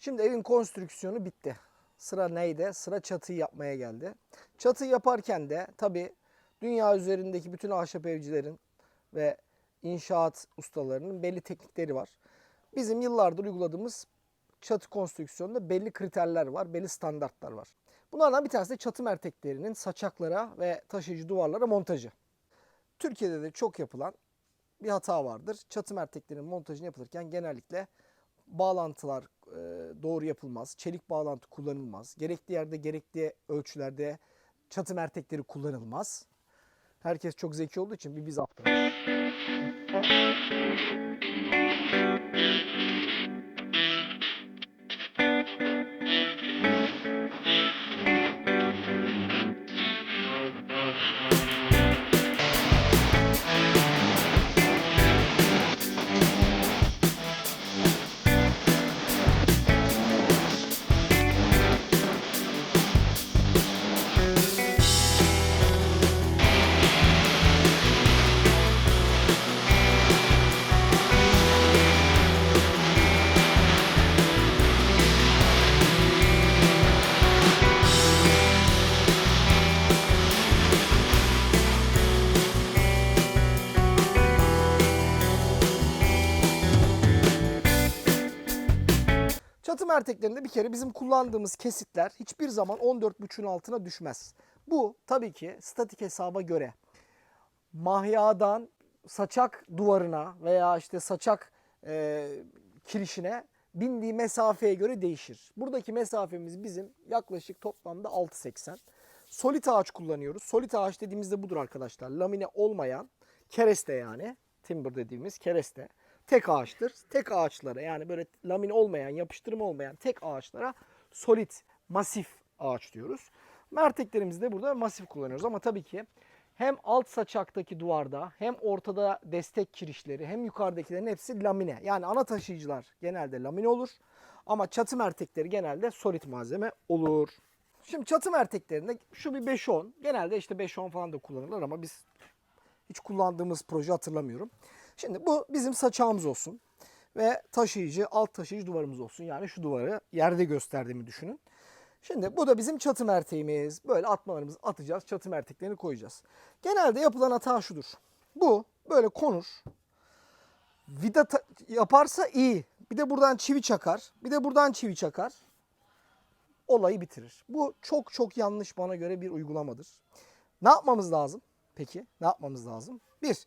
Şimdi evin konstrüksiyonu bitti. Sıra neydi? Sıra çatıyı yapmaya geldi. Çatıyı yaparken de tabii dünya üzerindeki bütün ahşap evcilerin ve inşaat ustalarının belli teknikleri var. Bizim yıllardır uyguladığımız çatı konstrüksiyonunda belli kriterler var, belli standartlar var. Bunlardan bir tanesi de çatı merteklerinin saçaklara ve taşıyıcı duvarlara montajı. Türkiye'de de çok yapılan bir hata vardır. Çatı merteklerinin montajını yapılırken genellikle bağlantılar e, doğru yapılmaz. Çelik bağlantı kullanılmaz. Gerekli yerde gerekli ölçülerde çatı mertekleri kullanılmaz. Herkes çok zeki olduğu için bir biz aptalız. Çatı merteklerinde bir kere bizim kullandığımız kesitler hiçbir zaman 14.5'ün altına düşmez. Bu tabii ki statik hesaba göre mahyadan saçak duvarına veya işte saçak e, kirişine bindiği mesafeye göre değişir. Buradaki mesafemiz bizim yaklaşık toplamda 6.80. Solit ağaç kullanıyoruz. Solit ağaç dediğimizde budur arkadaşlar. Lamine olmayan kereste yani. Timber dediğimiz kereste. Tek ağaçtır. Tek ağaçlara yani böyle lamine olmayan, yapıştırma olmayan tek ağaçlara solit, masif ağaç diyoruz. Merteklerimizde burada masif kullanıyoruz ama tabii ki hem alt saçaktaki duvarda hem ortada destek kirişleri hem yukarıdakilerin hepsi lamine. Yani ana taşıyıcılar genelde lamine olur ama çatı mertekleri genelde solit malzeme olur. Şimdi çatı merteklerinde şu bir 5-10 genelde işte 5-10 falan da kullanırlar ama biz hiç kullandığımız proje hatırlamıyorum. Şimdi bu bizim saçağımız olsun ve taşıyıcı alt taşıyıcı duvarımız olsun. Yani şu duvarı yerde gösterdiğimi düşünün. Şimdi bu da bizim çatı merteğimiz. Böyle atmalarımızı atacağız. Çatı merteklerini koyacağız. Genelde yapılan hata şudur. Bu böyle konur. Vida yaparsa iyi. Bir de buradan çivi çakar. Bir de buradan çivi çakar. Olayı bitirir. Bu çok çok yanlış bana göre bir uygulamadır. Ne yapmamız lazım? Peki ne yapmamız lazım? Bir,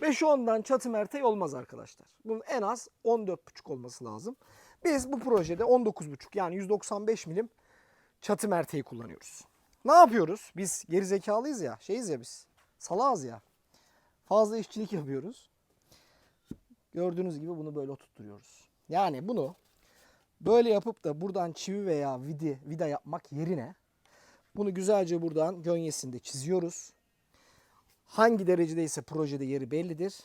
5-10'dan çatı merteği olmaz arkadaşlar. Bunun en az 14,5 olması lazım. Biz bu projede 19,5 yani 195 milim çatı merteği kullanıyoruz. Ne yapıyoruz? Biz geri zekalıyız ya, şeyiz ya biz. Salağız ya. Fazla işçilik yapıyoruz. Gördüğünüz gibi bunu böyle oturtturuyoruz. Yani bunu böyle yapıp da buradan çivi veya vidi, vida yapmak yerine bunu güzelce buradan gönyesinde çiziyoruz. Hangi derecedeyse projede yeri bellidir.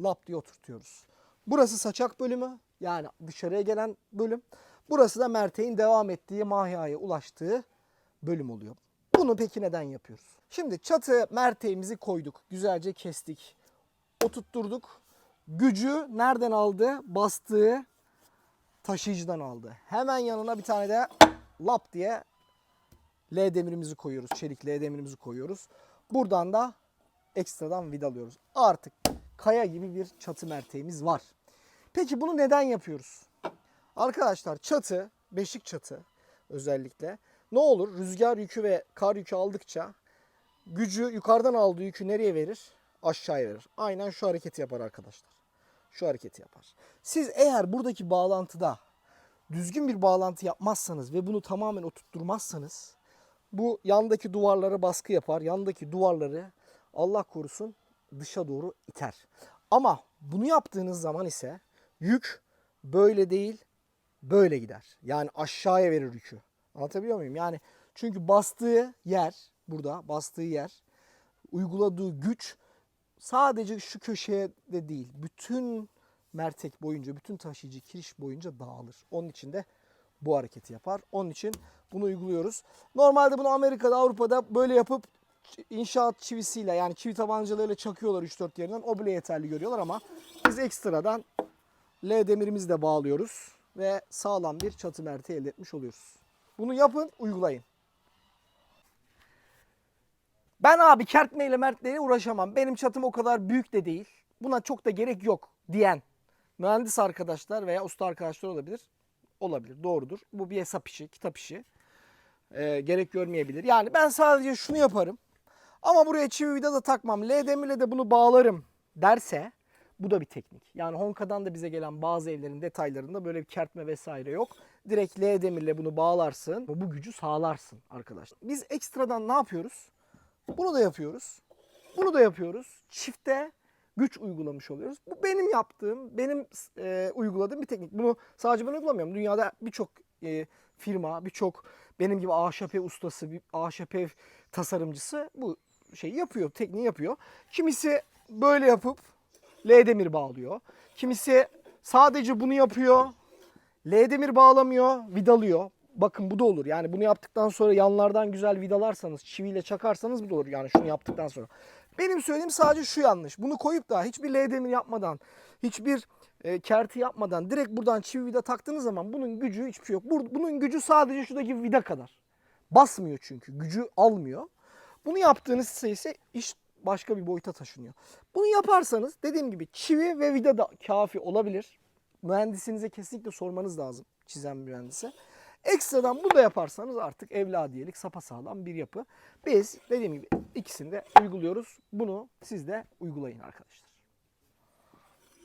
Lap diye oturtuyoruz. Burası saçak bölümü yani dışarıya gelen bölüm. Burası da merteğin devam ettiği mahyaya ulaştığı bölüm oluyor. Bunu peki neden yapıyoruz? Şimdi çatı merteğimizi koyduk. Güzelce kestik. Oturtturduk. Gücü nereden aldı? Bastığı taşıyıcıdan aldı. Hemen yanına bir tane de lap diye L demirimizi koyuyoruz. Çelik L demirimizi koyuyoruz. Buradan da ekstradan vidalıyoruz. Artık kaya gibi bir çatı merteğimiz var. Peki bunu neden yapıyoruz? Arkadaşlar çatı, beşik çatı özellikle ne olur rüzgar yükü ve kar yükü aldıkça gücü yukarıdan aldığı yükü nereye verir? Aşağıya verir. Aynen şu hareketi yapar arkadaşlar. Şu hareketi yapar. Siz eğer buradaki bağlantıda düzgün bir bağlantı yapmazsanız ve bunu tamamen oturtturmazsanız bu yandaki duvarlara baskı yapar. Yandaki duvarları Allah korusun dışa doğru iter. Ama bunu yaptığınız zaman ise yük böyle değil böyle gider. Yani aşağıya verir yükü. Anlatabiliyor muyum? Yani çünkü bastığı yer burada bastığı yer uyguladığı güç sadece şu köşeye de değil bütün mertek boyunca bütün taşıyıcı kiriş boyunca dağılır. Onun için de bu hareketi yapar. Onun için bunu uyguluyoruz. Normalde bunu Amerika'da Avrupa'da böyle yapıp inşaat çivisiyle yani çivi tabancalarıyla çakıyorlar 3-4 yerinden. O bile yeterli görüyorlar ama biz ekstradan L demirimizi de bağlıyoruz. ve sağlam bir çatı merti elde etmiş oluyoruz. Bunu yapın, uygulayın. Ben abi kertmeyle mertleyle uğraşamam. Benim çatım o kadar büyük de değil. Buna çok da gerek yok diyen mühendis arkadaşlar veya usta arkadaşlar olabilir. Olabilir, doğrudur. Bu bir hesap işi, kitap işi. Ee, gerek görmeyebilir. Yani ben sadece şunu yaparım. Ama buraya çivi vida da takmam. L demirle de bunu bağlarım derse bu da bir teknik. Yani Honka'dan da bize gelen bazı evlerin detaylarında böyle bir kertme vesaire yok. Direkt L demirle bunu bağlarsın. Bu gücü sağlarsın arkadaşlar. Biz ekstradan ne yapıyoruz? Bunu da yapıyoruz. Bunu da yapıyoruz. Çifte güç uygulamış oluyoruz. Bu benim yaptığım, benim e, uyguladığım bir teknik. Bunu sadece ben uygulamıyorum. Dünyada birçok e, firma, birçok benim gibi ahşap ustası, ev tasarımcısı bu şeyi yapıyor, tekniği yapıyor. Kimisi böyle yapıp L demir bağlıyor. Kimisi sadece bunu yapıyor. L demir bağlamıyor, vidalıyor. Bakın bu da olur. Yani bunu yaptıktan sonra yanlardan güzel vidalarsanız, çiviyle çakarsanız bu da olur. Yani şunu yaptıktan sonra. Benim söylediğim sadece şu yanlış. Bunu koyup da hiçbir L demir yapmadan, hiçbir e, kerti yapmadan direkt buradan çivi vida taktığınız zaman bunun gücü hiçbir şey yok. Bunun gücü sadece şuradaki vida kadar. Basmıyor çünkü. Gücü almıyor. Bunu yaptığınız ise iş başka bir boyuta taşınıyor. Bunu yaparsanız dediğim gibi çivi ve vida da kafi olabilir. Mühendisinize kesinlikle sormanız lazım çizen mühendise. Ekstradan bu da yaparsanız artık evladiyelik sapasağlam bir yapı. Biz dediğim gibi ikisini de uyguluyoruz. Bunu siz de uygulayın arkadaşlar.